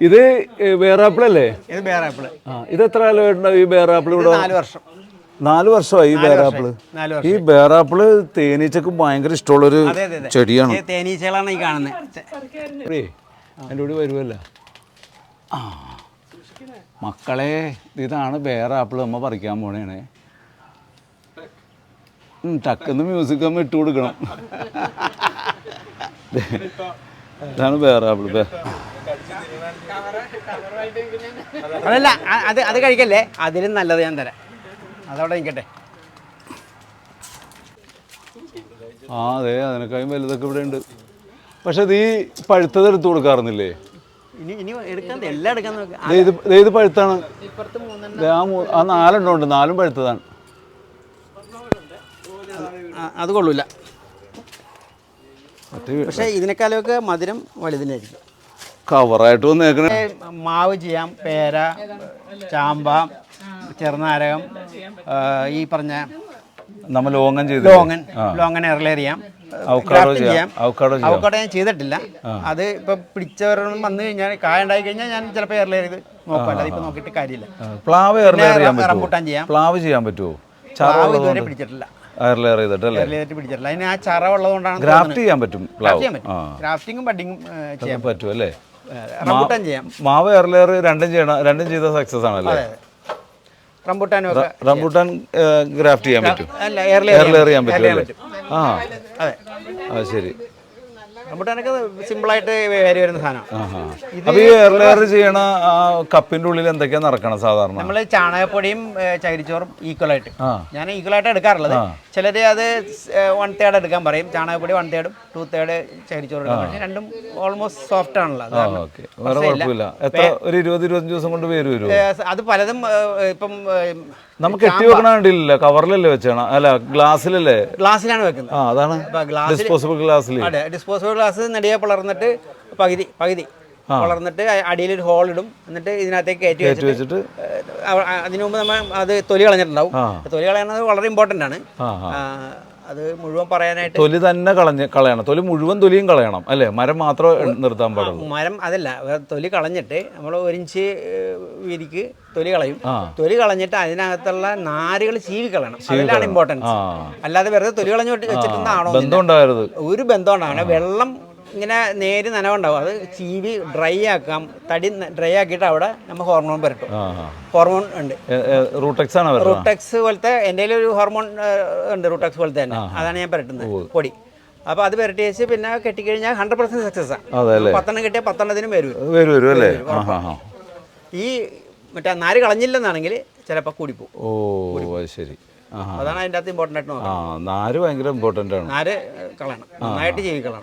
ഇത് ബേറാപ്പിൾ അല്ലേ ഇത് ബേറാപ്പിൾ ആ ഇത് എത്ര കാലമായിട്ടുണ്ടാവും ഈ ബേറാപ്പിൾ ഇവിടെ? നാല് വർഷം. നാല് വർഷമായി ഈ ബേറാപ്പിൾ നാല് ഈ ബേറാപ്പിൾ തേനീച്ചക്ക് ഭയങ്കര ഇഷ്ടമുള്ളൊരു ചെടിയാണ്. തേനീച്ചകളാണ് ഈ കാണുന്നത് എന്റെ കൂടി വരുമല്ല ആ. മക്കളെ ഇതാണ് ബേറാപ്പിൾ നമ്മൾ പറിക്കാൻ പോണേണേ. ടക്കുന്ന് മ്യൂസിക് അമ്മ ഇട്ട് കൊടുക്കണം. ഇതാണ് വേറെ അതല്ല അത് അത് കഴിക്കല്ലേ? അതിലും നല്ലത് ഞാൻ തരാം. അതവിടെ നിൽക്കട്ടെ. ആ അതെ അതിനേക്കാളും വലുതൊക്കെ ഇവിടെ ഉണ്ട്. പക്ഷെ ഇത് ഈ പഴുത്തത് എടുത്തു കൊടുക്കാറുന്നില്ലേ? ഇനി ഇനി എടുക്കാൻ എല്ലാം എടുക്കാൻ ഇത് ഇത് പഴുത്താണ്. ആ നാലെണ്ണം ഉണ്ട് നാലും പഴുത്തതാണ്. അത് കൊള്ളൂല. പക്ഷേ ഇതിനേക്കാളൊക്കെ മധുരം വലുതിനായിരിക്കും. കവറായിട്ട് വന്നേക്കണേ. മാവ് ചെയ്യാം പേര ചാമ്പ ചെറുനാരകം ഈ പറഞ്ഞ നമ്മൾ ലോങ്ങൻ ചെയ്ത് ലോങ്ങൻ ലോങ്ങൻ ചെയ്യാം അവക്കാഡോ ഞാൻ ചെയ്തിട്ടില്ല. അത് ഇപ്പൊ പിടിച്ചവരോട് വന്നു കഴിഞ്ഞാൽ കായ ഉണ്ടായി കഴിഞ്ഞാൽ ഞാൻ ചിലപ്പോൾ എയർലെയർ നോക്കാം. അല്ലാതെ ഇപ്പൊ നോക്കിയിട്ട് കാര്യമില്ല. പ്ലാവ് റംബൂട്ടാൻ ചെയ്യാം. പ്ലാവ് ചെയ്യാൻ പറ്റുമോ? പ്ലാവ് ഇതുവരെ പിടിച്ചിട്ടില്ല. എയർലെയർ ചെയ്തിട്ടല്ലേ എയർലെയർ ചെയ്തിട്ട് പിടിച്ചിട്ടില്ല. അതിന് ആ ചറ ഉള്ളതുകൊണ്ടാണ് ഗ്രാഫ്റ്റ് ചെയ്യാൻ പറ്റും പ്ലാവ്. ചെയ്യാൻ പറ്റും. ഗ്രാഫ്റ്റിങ്ങും ബഡിങ്ങും ചെയ്യാൻ പറ്റും അല്ലേ? റംബൂട്ടാൻ ചെയ്യാം. മാവ് എയർലെയർ രണ്ടും ചെയ്യണം രണ്ടും ചെയ്ത സക്സസ് ആണല്ലേ? റംബൂട്ടാനും റംബൂട്ടാൻ ഗ്രാഫ്റ്റ് ചെയ്യാൻ പറ്റും. അല്ല എയർലെയർ എയർലെയർ ചെയ്യാൻ പറ്റും. അല്ലേ? ആ. ശരി. റംബൂട്ടാനൊക്കെ സിമ്പിളായിട്ട് വേരി വരുന്ന സാധനമാണ് അപ്പൊ ഈ എയർലെയർ ചെയ്യണ ആ കപ്പിന്റെ ഉള്ളിൽ എന്തൊക്കെയാ നടക്കണം സാധാരണ? നമ്മൾ ചാണകപ്പൊടിയും ചകിരിച്ചോറും ഈക്വൽ ആയിട്ട്. ഞാൻ ഈക്വൽ ആയിട്ട് എടുക്കാറുള്ളത്. ചിലര് അത് വൺ തേർഡ് എടുക്കാൻ പറയും. ചാണകപ്പൊടി വൺ തേർഡും ടു തേർഡ് ചകിരിച്ചോറും എടുക്കാൻ പറയും. രണ്ടും ഓൾമോസ്റ്റ് സോഫ്റ്റ് ആണല്ലോ വേറെ കുഴപ്പമില്ല. എത്ര ഒരു ഇരുപത് ഇരുപത്തഞ്ച് ദിവസം കൊണ്ട് പേര് വരും അത് പലതും ഇപ്പം നമുക്ക് കെട്ടി വെക്കണ കണ്ടില്ല കവറിലല്ലേ വെച്ചാണ് അല്ല ഗ്ലാസ്സിലല്ലേ? ഗ്ലാസ്സിലാണ് വെക്കുന്നത്. ആ അതാണ്. ഡിസ്പോസിബിൾ ഗ്ലാസ്സിൽ അതെ ഡിസ്പോസിബിൾ ഗ്ലാസ് നെടിയെ പിളർന്നിട്ട് പകുതി പകുതി വളർന്നിട്ട് അടിയിൽ ഒരു ഹോൾ ഇടും. എന്നിട്ട് ഇതിനകത്തേക്ക് കയറ്റി വെച്ചിട്ട് അതിനു മുമ്പ് നമ്മൾ അത് തൊലി കളഞ്ഞിട്ടുണ്ടാവും. തൊലി കളയുന്നത് വളരെ ഇമ്പോർട്ടന്റ് ആണ്. അത് മുഴുവൻ പറയാനായിട്ട് തൊലി തന്നെ കളഞ്ഞ് കളയണം. തൊലി മുഴുവൻ തൊലിയും കളയണം അല്ലേ? മരം മാത്രം നിർത്താൻ പാടുള്ളൂ. മരം അതല്ല തൊലി കളഞ്ഞിട്ട് നമ്മൾ ഒരു ഇഞ്ച് വീതിക്ക് തൊലി കളയും. തൊലി കളഞ്ഞിട്ട് അതിനകത്തുള്ള നാരുകൾ ചീവി കളയണം അതിലാണ് ഇമ്പോർട്ടൻസ് അല്ലാതെ വെറുതെ തൊലി കളഞ്ഞു വെച്ചിട്ടുണ്ടാണോ ബന്ധം ഉണ്ടാകരുത് ഒരു ബന്ധം ഉണ്ടാകണം വെള്ളം ഇങ്ങനെ നേര് നനവുണ്ടാവും. അത് ചീവി ഡ്രൈ ആക്കാം. തടി ഡ്രൈ ആക്കിയിട്ട് അവിടെ നമ്മൾ ഹോർമോൺ പുരട്ടും. ഹോർമോൺ ഉണ്ട്. റൂട്ടെക്സ് ആണ് റൂട്ടക്സ് പോലത്തെ എന്റെ ഒരു ഹോർമോൺ ഉണ്ട് റൂട്ടെക്സ് പോലത്തെ തന്നെ. അതാണ് ഞാൻ പുരട്ടുന്നത്. പൊടി. അപ്പോൾ അത് പുരട്ടി വെച്ച് പിന്നെ കെട്ടിക്കഴിഞ്ഞാൽ ഹൺഡ്രഡ് പെർസെന്റ് സക്സസ് ആണ് പത്തെണ്ണം കിട്ടിയാൽ പത്തെണ്ണത്തിനും വരും. വരും അല്ലേ? ഈ മറ്റേ നാര് കളഞ്ഞില്ലെന്നാണെങ്കിൽ ചിലപ്പോൾ കൂടിപ്പോവും. ഓ ശരി. അതാണ് അതിന്റെ അകത്ത് ഇമ്പോർട്ടന്റ് ആയിട്ട് ആ നാര് ഭയങ്കര ഇമ്പോർട്ടന്റ് ആണ്. നാര് കളയണം. നന്നായിട്ട് ജീവിക്കണം